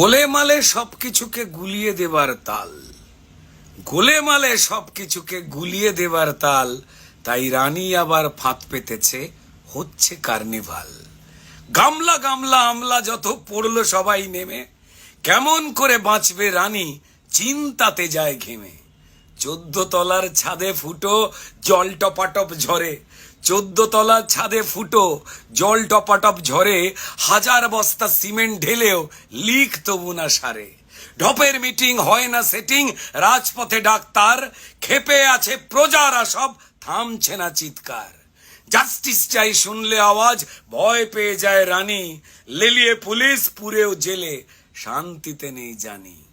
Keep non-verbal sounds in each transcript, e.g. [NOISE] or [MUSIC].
গোলেমালে সবকিছুকে গুলিয়ে দেবার তাল। গোলেমালে সবকিছুকে গুলিয়ে দেবার তাল, তাই রানী আবার ফাঁদ পেতেছে, হচ্ছে কার্নিভাল। গামলা গামলা আমলা যত পড়ল সবাই নেমে, কেমন করে বাঁচবে রানী চিন্তাতে যায় ঘেমে। চোদ্দ তলার ছাদে ফুটো জল টপাটপ ঝরে চোদ্দ তলার ছাদে ফুটো, জল টপাটপ ঝরে, হাজার বস্তা সিমেন্ট ঢেলেও লিক তবু না সারে। ঢপের মিটিং হয় না সেটিং, রাজপথে ডাক্তার খেপে আছে প্রজারা সব, থামছে না চিৎকার। জাস্টিস চাই শুনলে আওয়াজ, ভয় পেয়ে যায় রানী। লেলিয়ে পুলিশ, পুরেও জেলে, শান্তিতে নেই জানি।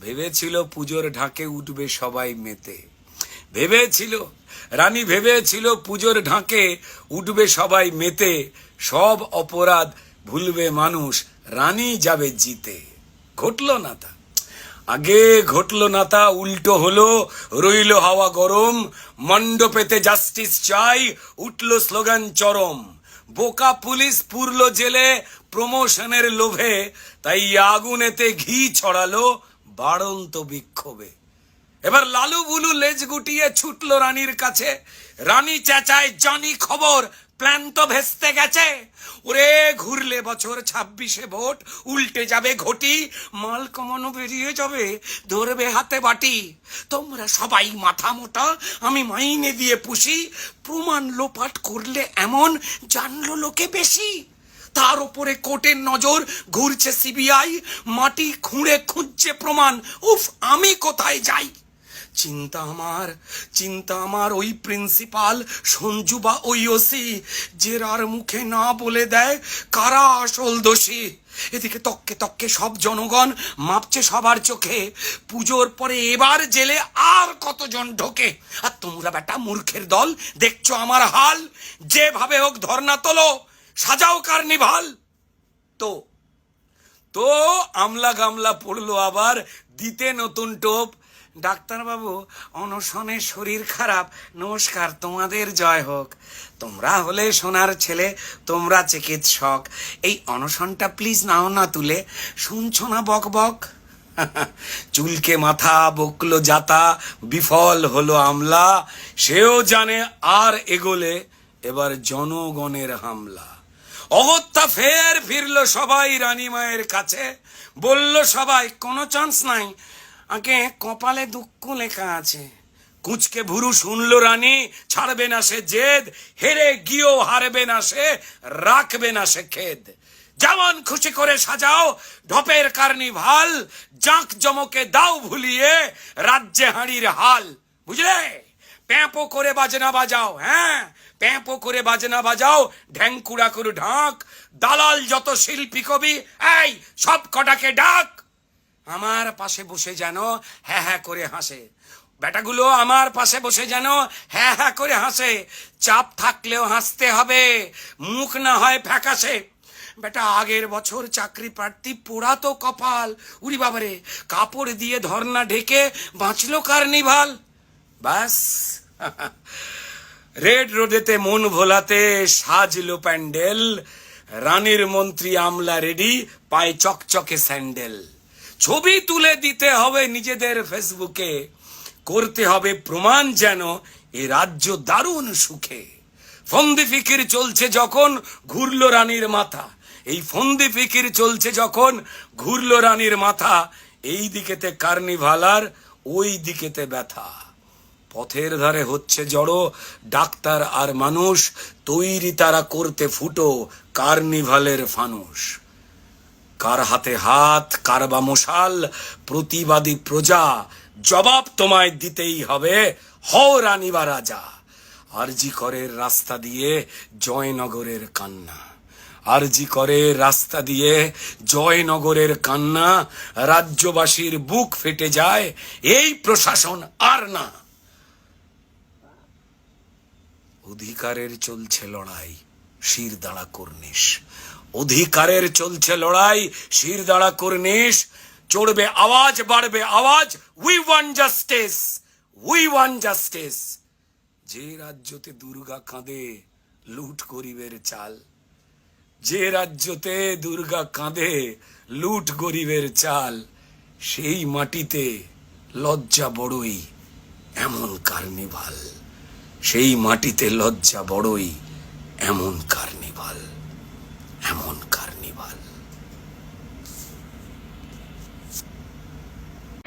ভেবেছিল পুজোর ঢাকে উঠবে সবাই মেতে। ভেবেছিল রানী ভেবেছিল পুজোর ঢাকে উঠবে সবাই মেতে, সব অপরাধ ভুলবে মানুষ, রানী যাবে জিতে। ঘটল না তা। আগে ঘটল না তা, উল্টো হলো, রইল হাওয়া গরম, মণ্ডপেতে জাস্টিস চাই, উঠল স্লোগান চরম। বোকা পুলিশ পুরল জেলে প্রমোশনের লোভে, তাই আগুনেতে ঘি ছড়ালো বাড়ন্ত বিক্ষোভে। এবার লালু বুলু লেজ গুটিয়ে ছুটলো রানীর কাছে। রানী চেঁচায়, জানি খবর, প্ল্যান তো ভেস্তে গেছে। ওরে ঘুরলে বছর ছাব্বিশে ভোট, উল্টে যাবে ঘটি। মাল কমানো বেরিয়ে যাবে, ধরবে হাতে বাটি। তোমরা সবাই মাথা মোটা, আমি মাইনে দিয়ে পুষি। প্রমাণ লোপাট করলে এমন, জানলো লোকে বেশি। তার উপরে কোর্টের নজর, ঘুরছে সিবিআই। মাটি খুঁড়ে খুঁজছে প্রমাণ। উফ, আমি কোথায় যাই? চিন্তা আমার চিন্তা আমার ওই প্রিন্সিপাল সঞ্জু বা ওই ওসি জেরার মুখে না বলে দেয় কারা আসল দোষী। এদিকে তককে তককে সব জনগণ মাপছে সবার চোখে, পুজোর পরে এবার জেলে আর কতজন ঢোকে? আর তোমরা বেটা মূর্খের দল, দেখছ আমার হাল? যেভাবে হোক ধর্না তোলো, সাজাও কার্নিভাল তো তো আমলা গামলা পড়ল আবার দিতে নতুন টোপ ডাক্তারবাবু, অনশনে শরীর খারাপ। নমস্কার, তোমাদের জয় হোক। তোমরা হলে সোনার ছেলে, তোমরা চিকিৎসক। এই অনশনটা প্লিজ নাও না তুলে। শুনছো না বক বক? [LAUGHS] চুলকে মাথা, বকলো যাতা বিফল হলো আমলা। সেও জানে আর এগোলে, এবার জনগণের হামলা। অগত্যা ফের ফিরলো সবাই রানী মায়ের কাছে। বলল সবাই, কোনো চান্স নাই। আগে কপালে দুঃখ লেখা আছে। কুচকে ভুরু শুনলো রানী, ছাড়বে না সে জেদ, হেরে গিয়েও হারবে না সে, রাখবে না সে খেদ। যেমন খুশি করে সাজাও ঢপের কার্নিভাল, জাঁক জমকে দাও ভুলিয়ে রাজ্যে হাঁড়ির হাল। বুঝলে? প্যাঁপো করে বাজনা বাজাও হ্যাঁ? প্যাঁপো করে বাজনা বাজাও ঢ্যাংকুড়া করু ঢাক, দালাল যত শিল্পী কবি, এই সব কটাকে ডাক। আমার পাশে বসে যেন হ্যাঁ হ্যাঁ করে হাসে। বেটাগুলো আমার পাশে বসে যেন হ্যাঁ হ্যাঁ করে হাসে। চাপ থাকলেও হাসতে হবে, মুখ না হয় ফ্যাকাশে। বেটা আগের বছর চাকরি প্রার্থী পোড়া তো কপাল। উড়ি বাবারে, কাপড় দিয়ে ধর্না ঢেকে বাঁচলো কার্নিভাল বাস। রেড রোডেতে মন ভোলাতে সাজলো প্যান্ডেল। রানীর মন্ত্রী আমলা রেডি, পায়ে চকচকে স্যান্ডেল। ছবি তুলে দিতে হবে নিজেদের ফেসবুকে। করতে হবে প্রমাণ যেন এ রাজ্য দারুণ সুখে। ফন্দি ফিকির চলছে যখন ঘুরলো রানীর মাথা। এই ফন্দি ফিকির চলছে যখন ঘুরলো রানীর মাথা। এই দিকেতে কার্নিভালার ওই দিকেতে ব্যথা। পথের ধারে হচ্ছে জড়ো ডাক্তার আর মানুষ। তৈরি তারা করতে ফুটো কার্নিভালের ফানুষ। কার হাতে হাত, কার বা মশাল, প্রতিবাদী প্রজা, জবাব তোমায় দিতেই হবে। হও রানী বা রাজা, আরজি করের রাস্তা দিয়ে জয়নগরের কান্না। আরজি করে রাস্তা দিয়ে জয়নগরের কান্না, রাজ্যবাসীর বুক ফেটে যায়, এই প্রশাসন আর না। অধিকারের চলছে লড়াই শির দাঁড়া কর্নিশ। অধিকারের চলছে লড়াই, শির দাঁড়া কর্নিশ চড়বে আওয়াজ, বাড়বে আওয়াজ we want justice we want justice যে রাজ্যতে দুর্গা কাঁদে, লুট করিবের চাল। যে রাজ্যতে দুর্গা কাঁদে, লুট গরিবের চাল। সেই মাটিতে লজ্জা বড়ই, এমন কার্নিভাল। সেই মাটিতে লজ্জা বড়ই, এমন কার্নিভাল এমন কার্নিভাল